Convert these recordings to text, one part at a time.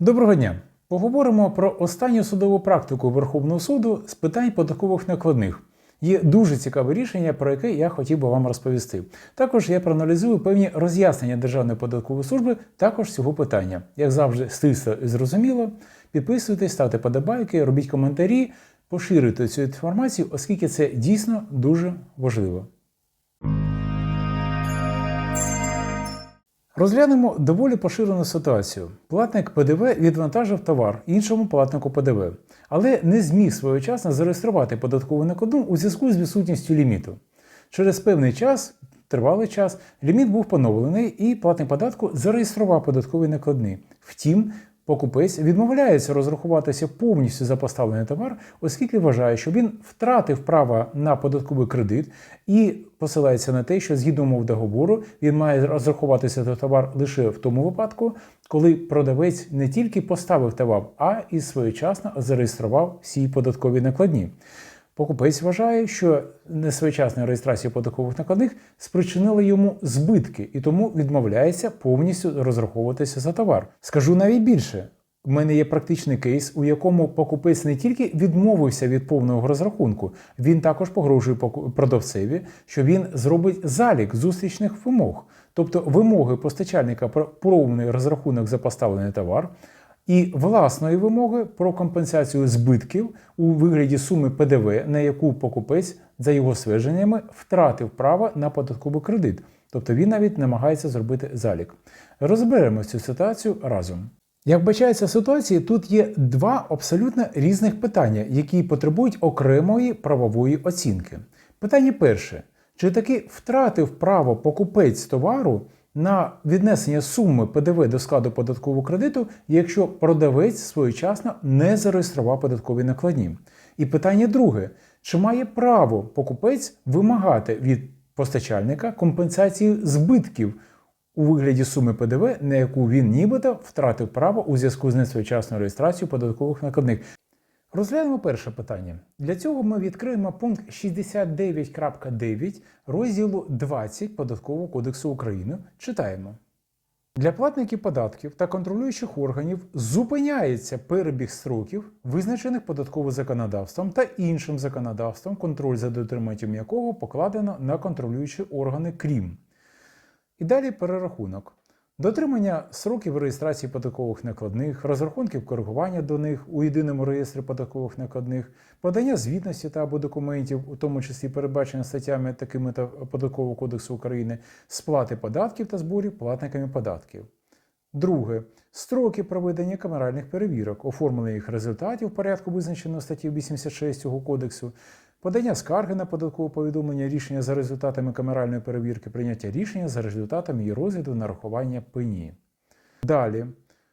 Доброго дня! Поговоримо про останню судову практику Верховного суду з питань податкових накладних. Є дуже цікаве рішення, про яке я хотів би вам розповісти. Також я проаналізую певні роз'яснення Державної податкової служби також цього питання. Як завжди, стисло і зрозуміло. Підписуйтесь, ставте подобайки, робіть коментарі, поширюйте цю інформацію, оскільки це дійсно дуже важливо. Розглянемо доволі поширену ситуацію. Платник ПДВ відвантажив товар іншому платнику ПДВ, але не зміг своєчасно зареєструвати податкову накладну у зв'язку з відсутністю ліміту. Через певний час, тривалий час, ліміт був поновлений і платник податку зареєстрував податкові накладні. Втім, покупець відмовляється розрахуватися повністю за поставлений товар, оскільки вважає, що він втратив право на податковий кредит і посилається на те, що згідно умов договору він має розрахуватися за товар лише в тому випадку, коли продавець не тільки поставив товар, а і своєчасно зареєстрував всі податкові накладні. Покупець вважає, що несвоєчасна реєстрація податкових накладних спричинила йому збитки і тому відмовляється повністю розраховуватися за товар. Скажу навіть більше. У мене є практичний кейс, у якому покупець не тільки відмовився від повного розрахунку, він також погрожує продавцеві, що він зробить залік зустрічних вимог, тобто вимоги постачальника про повний розрахунок за поставлений товар, і власної вимоги про компенсацію збитків у вигляді суми ПДВ, на яку покупець за його ствердженнями втратив право на податковий кредит. Тобто він навіть намагається зробити залік. Розберемо цю ситуацію разом. Як вбачається ситуації, тут є два абсолютно різних питання, які потребують окремої правової оцінки. Питання перше: чи таки втратив право покупець товару на віднесення суми ПДВ до складу податкового кредиту, якщо продавець своєчасно не зареєстрував податкові накладні? І питання друге: чи має право покупець вимагати від постачальника компенсації збитків у вигляді суми ПДВ, на яку він нібито втратив право у зв'язку з несвоєчасною реєстрацією податкових накладних. Розглянемо перше питання. Для цього ми відкриємо пункт 69.9 розділу 20 Податкового кодексу України. Читаємо. Для платників податків та контролюючих органів зупиняється перебіг строків, визначених податковим законодавством та іншим законодавством, контроль за дотриманням якого покладено на контролюючі органи крім. І далі перерахунок. Дотримання сроків реєстрації податкових накладних, розрахунків коригування до них у єдиному реєстрі податкових накладних, подання звітності та або документів, у тому числі передбачені статтями такими та Податкового кодексу України, сплати податків та зборів платниками податків. Друге. Строки проведення камеральних перевірок, оформлення їх результатів в порядку визначеного статті 86 цього кодексу, подання скарги на податкове повідомлення рішення за результатами камеральної перевірки, прийняття рішення за результатами її розгляду нарахування пені. Далі.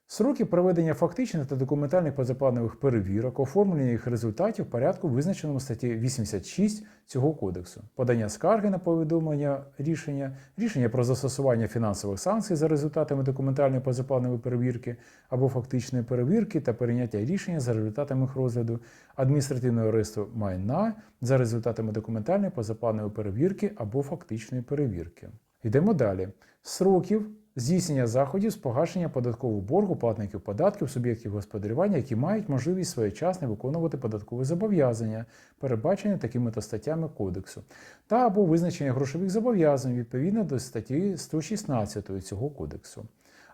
Сроки проведення фактичних та документальних позапланових перевірок, оформлення їх результатів в порядку, визначеному статті 86 цього кодексу, подання скарги на повідомлення рішення, рішення про застосування фінансових санкцій за результатами документальної позапланової перевірки або фактичної перевірки та прийняття рішення за результатами їх розгляду, адміністративного аресту майна за результатами документальної позапланової перевірки або фактичної перевірки. Йдемо далі. Сроків здійснення заходів з погашення податкового боргу платників податків, суб'єктів господарювання, які мають можливість своєчасно виконувати податкові зобов'язання, передбачені такими то статтями кодексу, та або визначення грошових зобов'язань відповідно до статті 116 цього кодексу.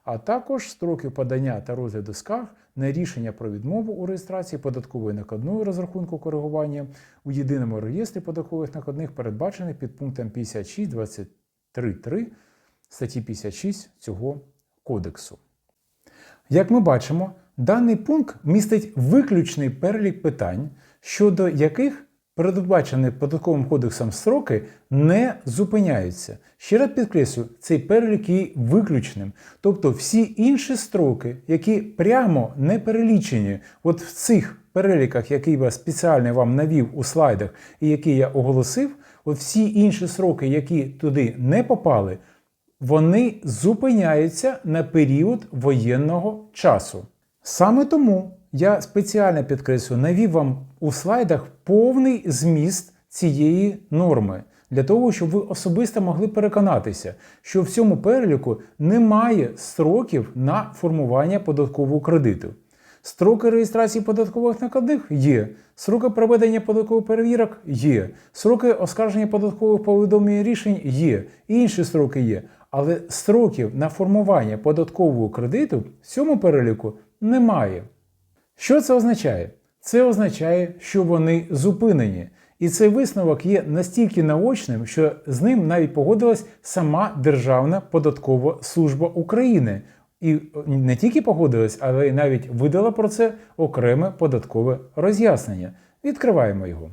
А також строків подання та розгляду скарг на рішення про відмову у реєстрації податкової накладної розрахунку коригування у єдиному реєстрі податкових накладних, передбачених під пунктом 56.23.3 статті 56 цього кодексу. Як ми бачимо, даний пункт містить виключний перелік питань, щодо яких передбачені податковим кодексом строки не зупиняються. Ще раз підкреслю, цей перелік є виключним. Тобто всі інші строки, які прямо не перелічені, от в цих переліках, які я спеціально вам навів у слайдах і які я оголосив, от всі інші сроки, які туди не попали, вони зупиняються на період воєнного часу. Саме тому я спеціально підкреслю, навів вам у слайдах повний зміст цієї норми для того, щоб ви особисто могли переконатися, що в цьому переліку немає строків на формування податкового кредиту. Строки реєстрації податкових накладних є. Сроки проведення податкових перевірок є. Сроки оскарження податкових повідомлень рішень є. Інші строки є. Але строків на формування податкового кредиту в цьому переліку немає. Що це означає? Це означає, що вони зупинені. І цей висновок є настільки наочним, що з ним навіть погодилась сама Державна податкова служба України. І не тільки погодилась, але й навіть видала про це окреме податкове роз'яснення. Відкриваємо його.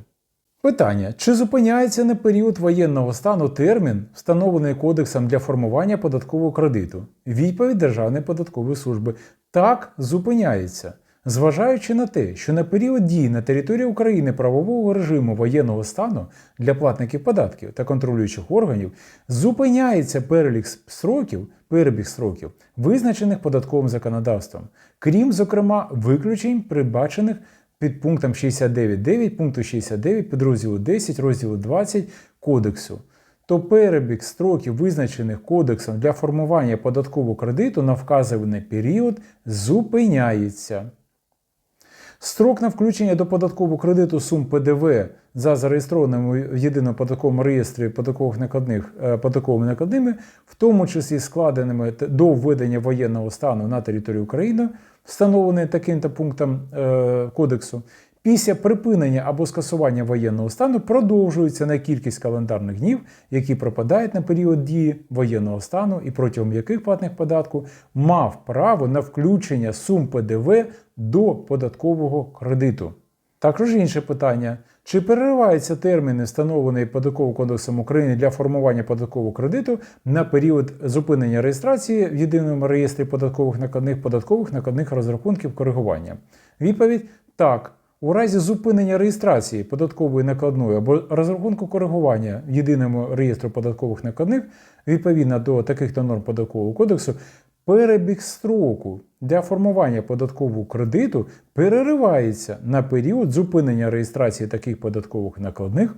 Питання: чи зупиняється на період воєнного стану термін, встановлений кодексом для формування податкового кредиту? Відповідь Державної податкової служби так зупиняється. Зважаючи на те, що на період дії на території України правового режиму воєнного стану для платників податків та контролюючих органів зупиняється перелік строків, перебіг строків, визначених податковим законодавством, крім, зокрема, виключень, передбачених під пунктом 69.9 пункту 69 підрозділу 10 розділу 20 Кодексу, то перебіг строків, визначених кодексом для формування податкового кредиту на вказаний період, зупиняється. Строк на включення до податкового кредиту сум ПДВ за зареєстрованими в єдиному податковому реєстрі податкових накладних е, податковими накладними, в тому числі складеними до введення воєнного стану на території України, встановлений таким-то пунктом е, кодексу, після припинення або скасування воєнного стану продовжується на кількість календарних днів, які пропадають на період дії воєнного стану і протягом яких платник податку мав право на включення сум ПДВ до податкового кредиту. Також інше питання: чи перериваються терміни, встановлені податковим кодексом України для формування податкового кредиту на період зупинення реєстрації в єдиному реєстрі податкових накладних податкових накладних розрахунків коригування? Відповідь так. У разі зупинення реєстрації податкової накладної або розрахунку коригування в єдиному реєстру податкових накладних відповідно до таких-то норм податкового кодексу, перебіг строку для формування податкового кредиту переривається на період зупинення реєстрації таких податкових накладних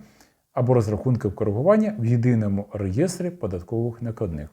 або розрахунків коригування в єдиному реєстрі податкових накладних.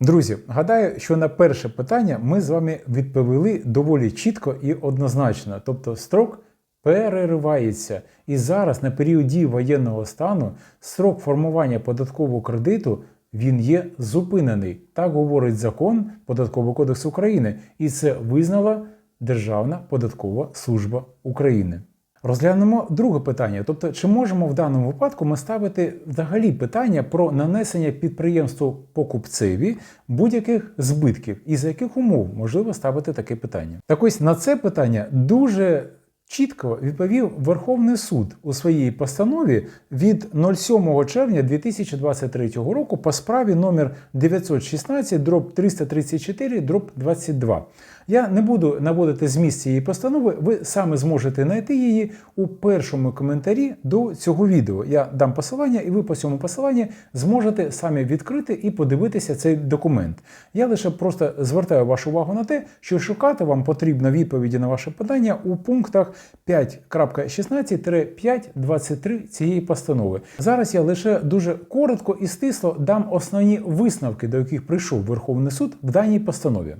Друзі, гадаю, що на перше питання ми з вами відповіли доволі чітко і однозначно, тобто строк переривається. І зараз на період дії воєнного стану строк формування податкового кредиту він є зупинений. Так говорить закон Податковий кодекс України, і це визнала Державна податкова служба України. Розглянемо друге питання. Тобто, чи можемо в даному випадку ми ставити взагалі питання про нанесення підприємству покупцеві будь-яких збитків, і за яких умов можливо ставити таке питання? Так ось на це питання дуже чітко відповів Верховний суд у своїй постанові від 07 червня 2023 року по справі номер 916 дроб 334 дроб 22. Я не буду наводити зміст цієї постанови, ви саме зможете знайти її у першому коментарі до цього відео. Я дам посилання, і ви по цьому посиланні зможете самі відкрити і подивитися цей документ. Я лише просто звертаю вашу увагу на те, що шукати вам потрібно відповіді на ваше питання у пунктах 5.16-5.23 цієї постанови. Зараз я лише дуже коротко і стисло дам основні висновки, до яких прийшов Верховний суд в даній постанові.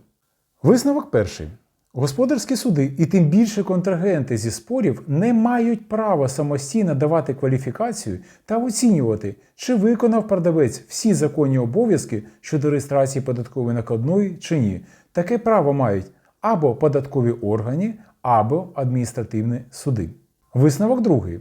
Висновок перший. Господарські суди і тим більше контрагенти зі спорів не мають права самостійно давати кваліфікацію та оцінювати, чи виконав продавець всі законні обов'язки щодо реєстрації податкової накладної чи ні. Таке право мають або податкові органи, або адміністративні суди. Висновок другий.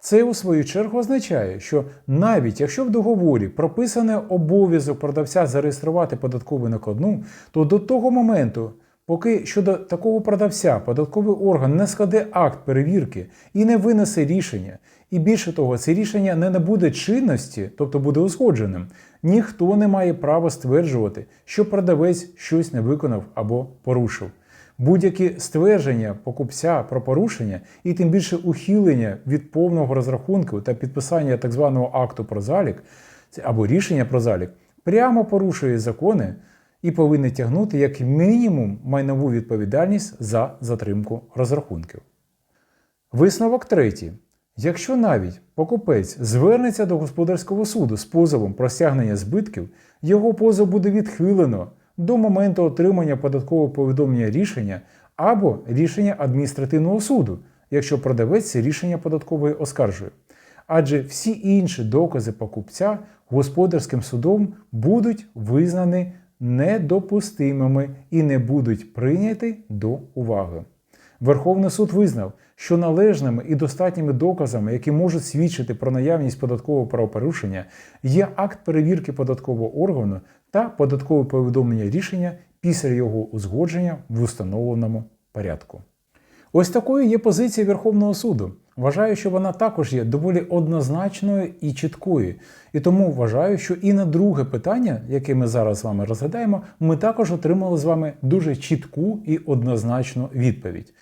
Це у свою чергу означає, що навіть якщо в договорі прописаний обов'язок продавця зареєструвати податкову накладну, то до того моменту, поки щодо такого продавця податковий орган не складе акт перевірки і не винесе рішення, і більше того, це рішення не набуде чинності, тобто буде узгодженим, ніхто не має права стверджувати, що продавець щось не виконав або порушив. Будь-які ствердження покупця про порушення і тим більше ухилення від повного розрахунку та підписання так званого акту про залік або рішення про залік прямо порушує закони і повинні тягнути як мінімум майнову відповідальність за затримку розрахунків. Висновок третій. Якщо навіть покупець звернеться до господарського суду з позовом про стягнення збитків, його позов буде відхилено до моменту отримання податкового повідомлення рішення або рішення адміністративного суду, якщо продавець рішення податкової оскаржує. Адже всі інші докази покупця господарським судом будуть визнані недопустимими і не будуть прийняті до уваги. Верховний суд визнав, що належними і достатніми доказами, які можуть свідчити про наявність податкового правопорушення, є акт перевірки податкового органу та податкове повідомлення рішення після його узгодження в установленому порядку. Ось такою є позиція Верховного суду. Вважаю, що вона також є доволі однозначною і чіткою. І тому вважаю, що і на друге питання, яке ми зараз з вами розглядаємо, ми також отримали з вами дуже чітку і однозначну відповідь.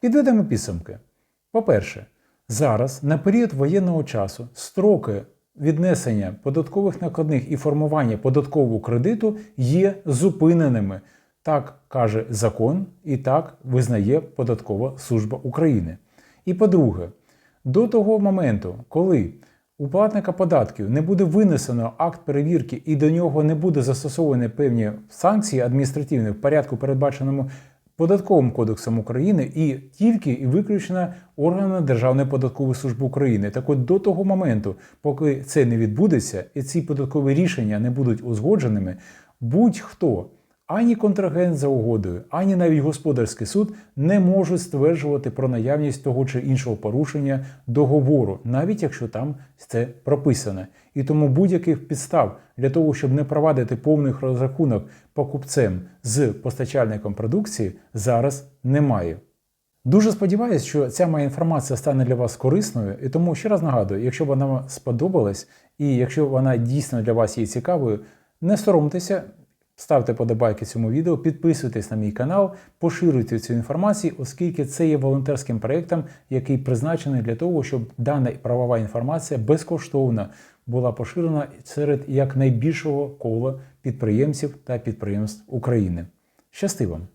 Підведемо підсумки. По-перше, зараз на період воєнного часу строки віднесення податкових накладних і формування податкового кредиту є зупиненими. Так каже закон і так визнає Податкова служба України. І по-друге, до того моменту, коли у платника податків не буде винесено акт перевірки і до нього не буде застосовані певні санкції адміністративні в порядку, передбаченому Податковим кодексом України і тільки і виключно органами Державної податкової служби України. Так от до того моменту, поки це не відбудеться і ці податкові рішення не будуть узгодженими, будь-хто. Ані контрагент за угодою, ані навіть господарський суд не можуть стверджувати про наявність того чи іншого порушення договору, навіть якщо там це прописано. І тому будь-яких підстав для того, щоб не провадити повний розрахунок покупцем з постачальником продукції, зараз немає. Дуже сподіваюся, що ця моя інформація стане для вас корисною, і тому ще раз нагадую, якщо вона вам сподобалась, і якщо вона дійсно для вас є цікавою, не соромтеся. Ставте подобайки цьому відео, підписуйтесь на мій канал, поширюйте цю інформацію, оскільки це є волонтерським проєктом, який призначений для того, щоб дана правова інформація безкоштовно була поширена серед якнайбільшого кола підприємців та підприємств України. Щасти вам!